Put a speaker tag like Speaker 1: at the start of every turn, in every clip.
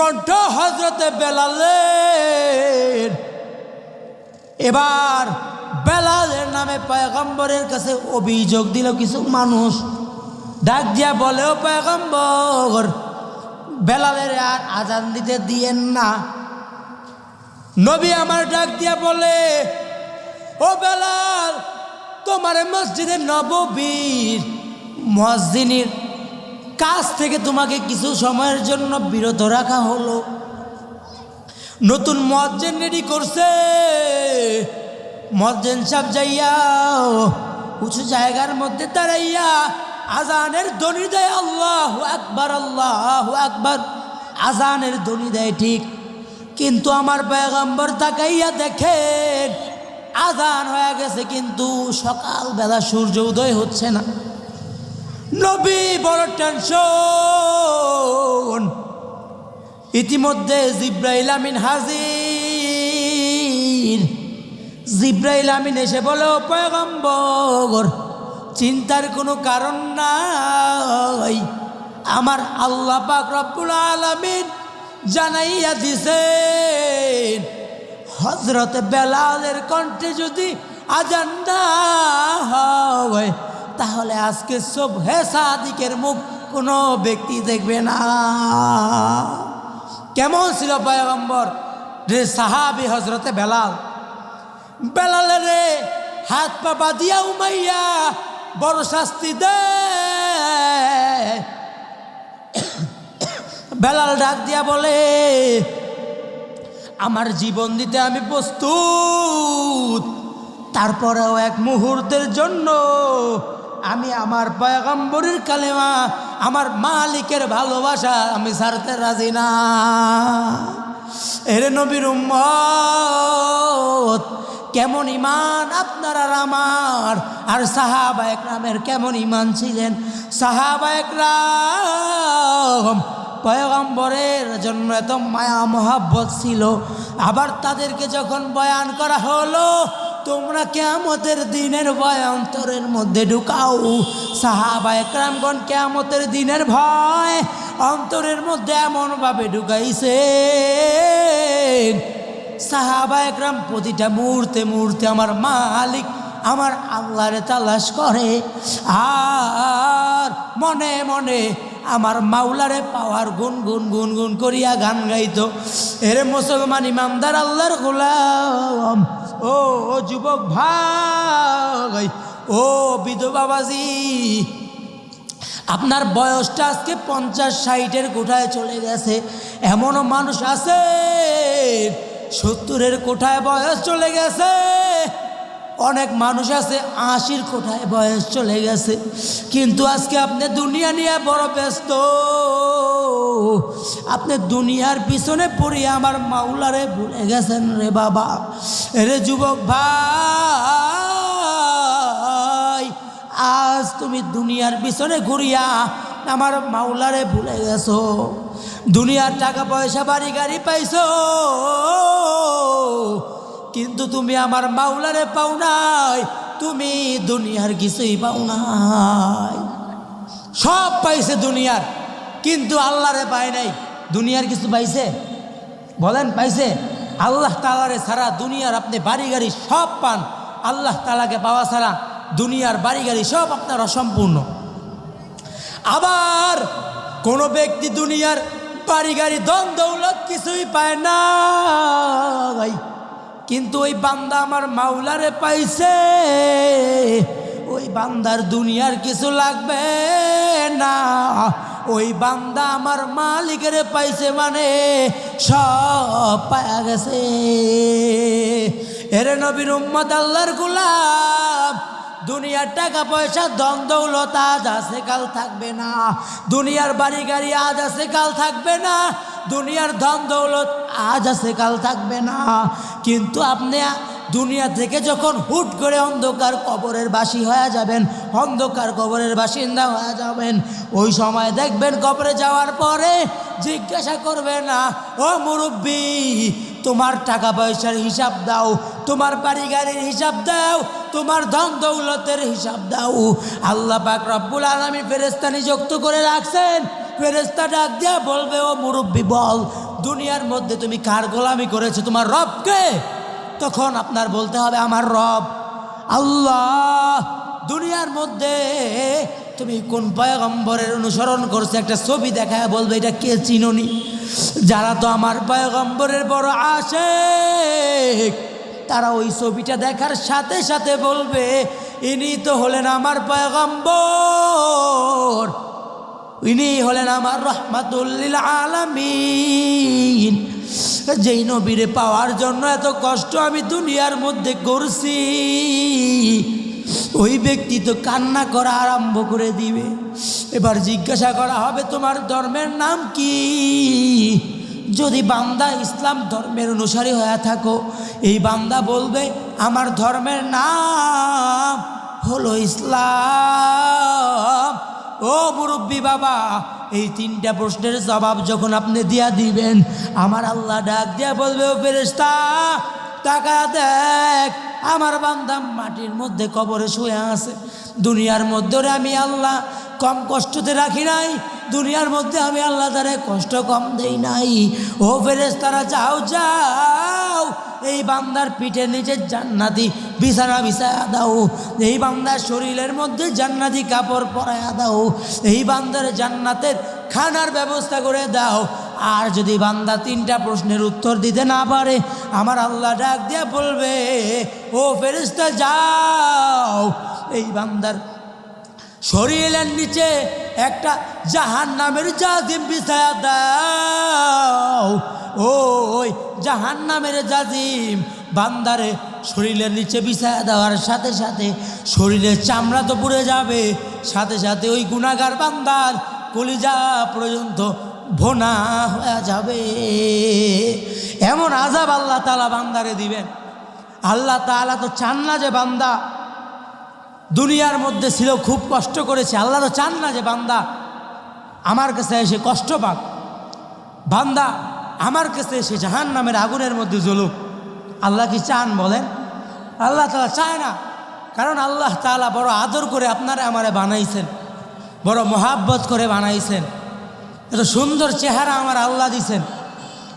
Speaker 1: সুকণ্ঠ হজরতে বেলালের। এবার বেলালের নামে পয়গম্বরের কাছে অভিযোগ দিল কিছু মানুষ। ডাক দিয়া বলেও পয়গম্বর, বেলালের আর আজান দিতে দিয়েন না। নবী আমার ডাক দিয়া বলে, ও বেলাল, তোমার মসজিদে নববীর মসজিদের কাজ থেকে তোমাকে কিছু সময়ের জন্য বিরত রাখা হলো। নতুন মজ্জেন রেডি করছে। মজ্জেন সাহেব যাইয়া উঁচু জায়গার মধ্যে দাঁড়াইয়া আজানের দনি দেয়, আল্লাহ আকবার আল্লাহ আকবার। আজানের দনি দেয় ঠিক। কিন্তু আমার পেগম্বর তাকাইয়া দেখেন, আজান হয়ে গেছে, কিন্তু সকালবেলা সূর্য উদয় হচ্ছে না। নবী, বড় টেনশন ইতিমধ্যে জিব্রাইল আমিন হাজির। জিব্রাইল আমিন এসে বলে, "ও পয়গম্বর, চিন্তার কোনো কারণ নাই। আমার আল্লাহ পাক রব্বুল আলামিন জানাইয়া দিছেন হজরত বেলালের কণ্ঠে যদি আজান না হয় তাহলে আজকে সব হে সাদিকের মুখ কোনো ব্যক্তি দেখবে না। কেমন ছিল পয়গম্বর? রে সাহাবি হজরতে বেলাল। বেলালে রে, হাত পা বাঁধিয়া উমাইয়া বড় শাস্তি দে। বেলাল ডাক দিয়া বলে, আমার জীবন দিতে আমি প্রস্তুত। তারপরেও এক মুহূর্তের জন্য আমি আমার পয়গম্বরের কালেমা, আমার মালিকের ভালোবাসা আমি সারতে রাজি না। এর নবীর উম্মত, কেমন ইমান আপনারা আর আমার? আর সাহাবায়ক রামের কেমন ইমান ছিলেন? সাহাবা একরাম পয়গম্বরের জন্য এত মায়া মহাব্বত ছিল। আবার তাদেরকে যখন বয়ান করা হলো, তোমরা কেয়ামতের দিনের ভয় অন্তরের মধ্যে ঢুকাও। সাহাবা একরামগণ কেয়ামতের দিনের ভয় অন্তরের মধ্যে এমনভাবে ঢুকাইছে সাহাবা একরাম প্রতিটা মুহূর্তে মুহূর্তে আমার মালিক, আমার আল্লাহরে তালাশ করে। আর মনে মনে আমার মাওলারে পাওয়ার গুন গুন গুন গুন করিয়া গান গাইত। এরে মুসলমান ইমামদার আল্লাহর গোলাম। ও ও যুবক ভাই, ও বিধবাবাজি আপনার বয়সটা আজকে পঞ্চাশ ষাটের কোঠায় চলে গেছে। এমনও মানুষ আছে, সত্তরের কোঠায় বয়স চলে গেছে। অনেক মানুষ আছে, আশির কোঠায় বয়স চলে গেছে। কিন্তু আজকে আপনি দুনিয়া নিয়ে বড় ব্যস্ত। আপনি দুনিয়ার পিছনে পড়ে আমার মাওলারে ভুলে গেছেন রে বাবা। রে যুবক ভাই, আজ তুমি দুনিয়ার পিছনে ঘুরিয়া আমার মাওলারে ভুলে গেছো। দুনিয়ার টাকা পয়সা, বাড়ি গাড়ি পাইছো। কিন্তু তুমি আমার মাওলারে পাও নাই। তুমি দুনিয়ার কিছুই পাও নাই। সব পাইছে দুনিয়ার, কিন্তু আল্লাহরে পায় নাই। দুনিয়ার কিছু পাইছে? বলেন, পাইছে? আল্লাহ তালারে ছাড়া দুনিয়ার আপনি বাড়ি গাড়ি সব পান। আল্লাহ তালাকে পাওয়া ছাড়া দুনিয়ার বাড়ি গাড়ি সব আপনার অসম্পূর্ণ। আবার কোনো ব্যক্তি দুনিয়ার বাড়ি গাড়ি দন দৌলত কিছুই পায় না ভাই কিন্তু ওই বান্দা আমার মাওলারে পাইছে। ওই বান্দার দুনিয়ার কিছু লাগবে না। ওই বান্দা আমার মালিকের পাইছে মানে সব পায়া গেছে। এরে নবীর উম্মদ আল্লাহর গুলাম দুনিয়ার টাকা পয়সা দন দৌলত আজ আছে, কাল থাকবে না। দুনিয়ার বাড়ি গাড়ি আজ আছে, কাল থাকবে না। দুনিয়ার ধন দৌলত আজ আছে, কাল থাকবে না। কিন্তু আপনি দুনিয়া থেকে যখন হুট করে অন্ধকার কবরের বাসী হয়ে যাবেন, অন্ধকার কবরের বাসিন্দা হয়ে যাবেন, ওই সময় দেখবেন কবরে যাওয়ার পরে জিজ্ঞাসা করবে না, ও মুরব্বী, তোমার টাকা পয়সার হিসাব দাও তোমার বাড়ি গাড়ির হিসাব দাও, তোমার ধন দৌলতের হিসাব দাও। আল্লাহ পাক রব্বুল আলমী ফেরেস্তা নিযুক্ত করে রাখছেন। ফেরেস্তা ডাক দিয়া বলবে, ও মুরব্বী, বল, দুনিয়ার মধ্যে তুমি কার গোলামি করেছ? তোমার রবকে? তখন আপনার বলতে হবে, আমার রব। আল্লাহ, দুনিয়ার মধ্যে তুমি কোন পয়গম্বরের অনুসরণ করছ? একটা ছবি দেখায় বলবে, এটা কে চিননি? যারা তো আমার পয়গম্বরের বড় আসে তারা ওই ছবিটা দেখার সাথে সাথে বলবে, ইনি তো হলেন আমার পয়গম্বর। ইনি হলেন আমার রহমাতুল্লিল আলামিন। যেই নবীরে পাওয়ার জন্য এত কষ্ট আমি দুনিয়ার মধ্যে করছি। ওই ব্যক্তি তো কান্না করা আরম্ভ করে দিবে। এবার জিজ্ঞাসা করা হবে, তোমার ধর্মের নাম কি? যদি বান্দা ইসলাম ধর্মের অনুসারী হয়ে থাকো, এই বান্দা বলবে, আমার ধর্মের নাম হলো ইসলাম। ও মুরব্বী বাবা, এই তিনটা প্রশ্নের জবাব যখন আপনি দিয়া দিবেন, আমার আল্লাহ ডাক দিয়া বলবে, ও ফেরেস্তা টাকা দেখ, আমার বান্দা মাটির মধ্যে কবরে শুয়ে আছে। দুনিয়ার মধ্যে আমি আল্লাহ কম কষ্টতে রাখি নাই দুনিয়ার মধ্যে আমি আল্লাহ তারে কষ্ট কম দেই নাই। ও ফেরেস্তারা যাও যাও। এই বান্দার পিঠের নিচে জান্নাতি বিছানা বিছায়া দাও। এই বান্দার শরীরের মধ্যে জান্নাতি কাপড় পরায়া দাও। এই বান্দার জান্নাতের খানার ব্যবস্থা করে দাও। আর যদি বান্দা তিনটা প্রশ্নের উত্তর দিতে না পারে, আমার আল্লাহ ডাক দিয়ে বলবে, ও ফেরিস্তা যাও। এই বান্দার শরীরের নিচে একটা জাহান নামের জাজিম বিছায়া দাও। ওই জাহান নামের জাজিম বান্দারে শরীরের নিচে বিছায়া দেওয়ার সাথে সাথে শরীরের চামড়া তো পুড়ে যাবে। সাথে সাথে ওই গুণাগার বান্দার কলিজা পর্যন্ত ভোনা হয়ে যাবে। এমন আজাব আল্লাহ তালা বান্দারে দিবেন। আল্লাহ তালা তো চান না যে বান্দা দুনিয়ার মধ্যে ছিল, খুব কষ্ট করেছে। আল্লাহ তো চান না যে বান্দা আমার কাছে এসে কষ্ট পাক। বান্দা আমার কাছে এসে জাহান নামের আগুনের মধ্যে জ্বলুক। আল্লাহ কি চান বলেন? আল্লাহ তালা চায় না। কারণ আল্লাহ তালা বড় আদর করে আপনারা আমারে বানাইছেন। বড় মোহাব্বত করে বানাইছেন। এত সুন্দর চেহারা আমার আল্লাহ দিছেন।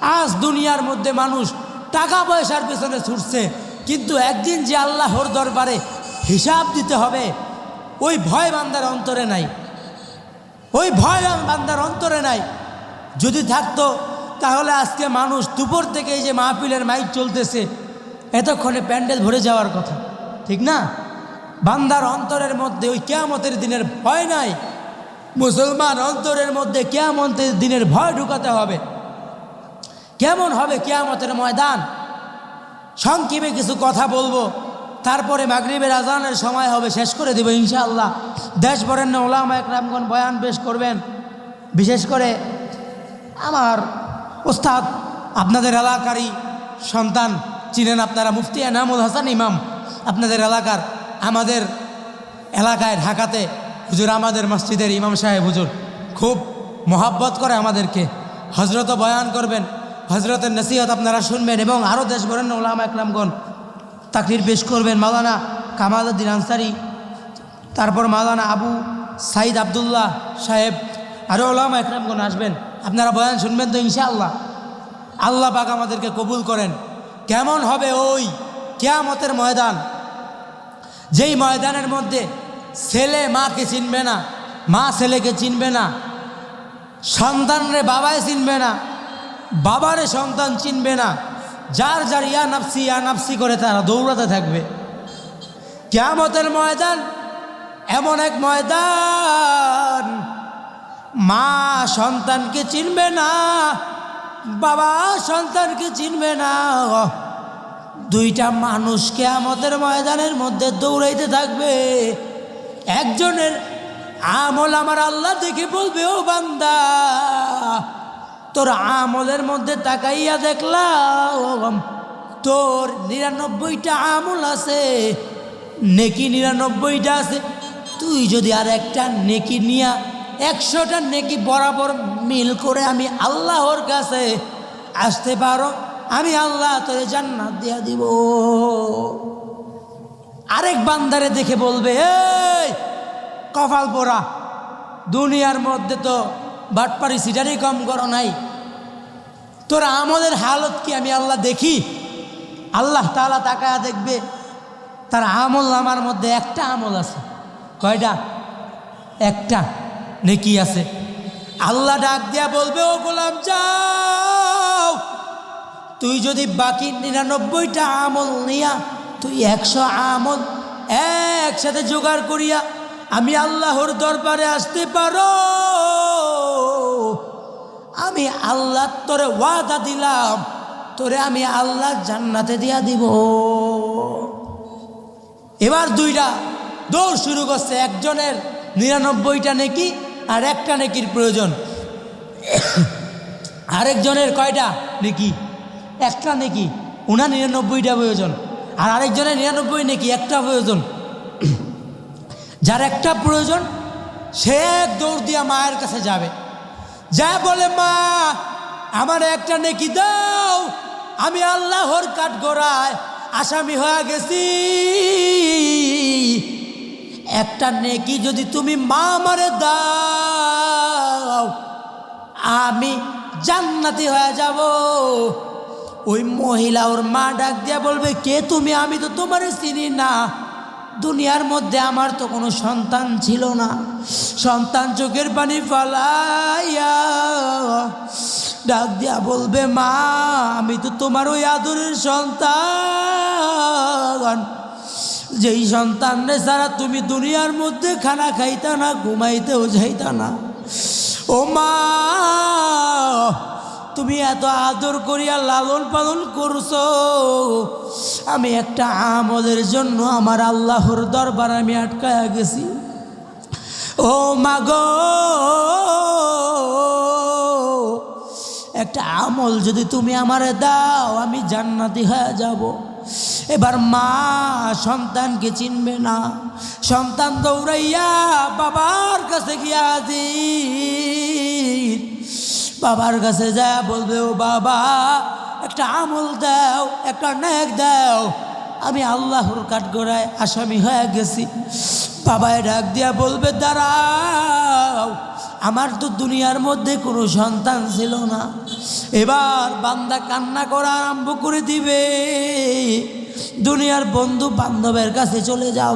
Speaker 1: আজ দুনিয়ার মধ্যে মানুষ টাকা পয়সার পেছনে ছুটছে। কিন্তু একদিন যে আল্লাহর দরবারে হিসাব দিতে হবে। ওই ভয় বান্দার অন্তরে নাই। ওই ভয় বান্দার অন্তরে নাই। যদি থাকতো, তাহলে আজকে মানুষ দুপুর থেকে এই যে মাহফিলের মাইক চলতেছে, এতক্ষণে প্যান্ডেল ভরে যাওয়ার কথা। ঠিক না? বান্দার অন্তরের মধ্যে ওই কেয়ামতের দিনের ভয় নাই। মুসলমান অন্তরের মধ্যে কেয়ামতের দিনের ভয় ঢুকাতে হবে। কেমন হবে কেয়ামতের ময়দান? সংক্ষেপে কিছু কথা বলব। তারপরে মাগরিবের আজানের সময় হবে, শেষ করে দেবো ইনশাআল্লাহ। দেশ বরেণ্য ওলামা একরামগণ বয়ান পেশ করবেন। বিশেষ করে আমার ওস্তাদ, আপনাদের এলাকারই সন্তান, চিনেন আপনারা মুফতি এনামুল হাসান ইমাম, আপনাদের এলাকার, আমাদের এলাকায়, ঢাকাতে, হুজুর আমাদের মসজিদের ইমাম সাহেব হুজুর, খুব মহাব্বত করে আমাদেরকে। হজরত বয়ান করবেন হজরতের নসিহত আপনারা শুনবেন এবং আরও দেশ বরেণ্য ওলামা একরামগণ তাকরির পেশ করবেন মাওলানা কামাল উদ্দিন আনসারি, তারপর মাওলানা আবু সাইদ আবদুল্লাহ সাহেব আরও ওলামা একরামগণ আসবেন। আপনারা বয়ান শুনবেন তো ইনশাআল্লাহ। আল্লাহ পাক আমাদেরকে কবুল করেন। কেমন হবে ওই কেয়ামতের ময়দান? যেই ময়দানের মধ্যে ছেলে মাকে চিনবে না, মা ছেলেকে চিনবে না, সন্তানরে বাবায় চিনবে না, বাবারে সন্তান চিনবে না যার যার ইয়া নাফসি ইয়া নাফসি করে তারা দৌড়াতে থাকবে। কেয়ামতের ময়দান, এমন এক ময়দান, মা সন্তানকে চিনবে না, বাবা সন্তানকে চিনবে না। দুইটা মানুষকে আমাদের ময়দানের মধ্যে দৌড়াইতে থাকবে। একজনের আমল আমার আল্লাহ দেখে বলবে, ও বান্দা তোর আমলের মধ্যে তাকাইয়া দেখলাম, তোর নিরানব্বইটা আমল আছে, নেকি নিরানব্বইটা আছে। তুই যদি আর একটা নেকি নিয়া, একশোটা নেকি বরাবর মিল করে আমি আল্লাহর কাছে আসতে পারো, আমি আল্লাহ তোরে জান্নাত দিয়া দিব। আরেক বান্দারে দেখে বলবে, এই কপাল পোড়া, দুনিয়ার মধ্যে তো বাটপারি সিটারই কম করো নাই। তোর আমলের হালত কি আমি আল্লাহ দেখি? আল্লাহ তালা তাকায়া দেখবে, তার আমল আমার মধ্যে একটা আমল আছে। কয়টা? একটা। নেকি আছে। আল্লাহ ডাক দিয়া বলবে, ও গোলাম, যাও। তুই যদি বাকি নিরানব্বইটা আমল নিয়া, তুই একশো আমল একসাথে জোগাড় করিয়া, আমি আল্লাহর দরবারে আসতে পারো। আমি আল্লাহ তোরে ওয়াদা দিলাম, তোরে আমি আল্লাহ জান্নাতে দিয়া দিব। এবার দুইটা দৌড় শুরু করছে, একজনের নিরানব্বইটা নেকি আর একটা নেকির প্রয়োজন। আরেকজনের কয়টা নেকি? একটা নেকি ওনার নিরানব্বইটা প্রয়োজন। আর আরেকজনের নিরানব্বই নেকি, একটা প্রয়োজন। যার একটা প্রয়োজন, সে দৌড় দিয়া মায়ের কাছে যাবে। যা বলে, মা, আমার একটা নেকি দাও। আমি আল্লাহর কাঠ গড়ায় আসামি হয়ে গেছি। একটা নেকি যদি তুমি মা আমারে দাও, আমি জান্নাতি হয়ে যাব। ওই মহিলা ওর মা ডাক দিয়া বলবে, কে তুমি? আমি তো তোমার চিনি না। দুনিয়ার মধ্যে আমার তো কোনো সন্তান ছিল না। সন্তান চোখের পানি ফালাইয়া ডাক দিয়া বলবে, মা, আমি তো তোমার ওই আদরের সন্তান। যেই সন্তান রে সারা তুমি দুনিয়ার মধ্যে খানা খাইতা না, ঘুমাইতেও যাইতা না। ও মা, তুমি এত আদর করিয়া লালন পালন করছ। আমি একটা আমলের জন্য আমার আল্লাহর দরবার আমি আটকায়া গেছি। ও মাগো একটা আমল যদি তুমি আমারে দাও, আমি জান্নাতি হয়ে যাব। এবার মা সন্তানকে চিনবে না। সন্তান দৌড়াইয়া বাবার কাছে গিয়া হাজির। বাবার কাছে যা বলবে, ও বাবা, একটা আমল দাও, একটা ন্যাক দাও আমি আল্লাহর কাঠগড়ায় আসামি হয়ে গেছি। বাবায় ডাক দিয়া বলবে, দাঁড়াও, আমার তো দুনিয়ার মধ্যে কোনো সন্তান ছিল না। এবার বান্দা কান্না করা আরম্ভ করে দিবে। দুনিয়ার বন্ধু বান্ধবের কাছে চলে যাও।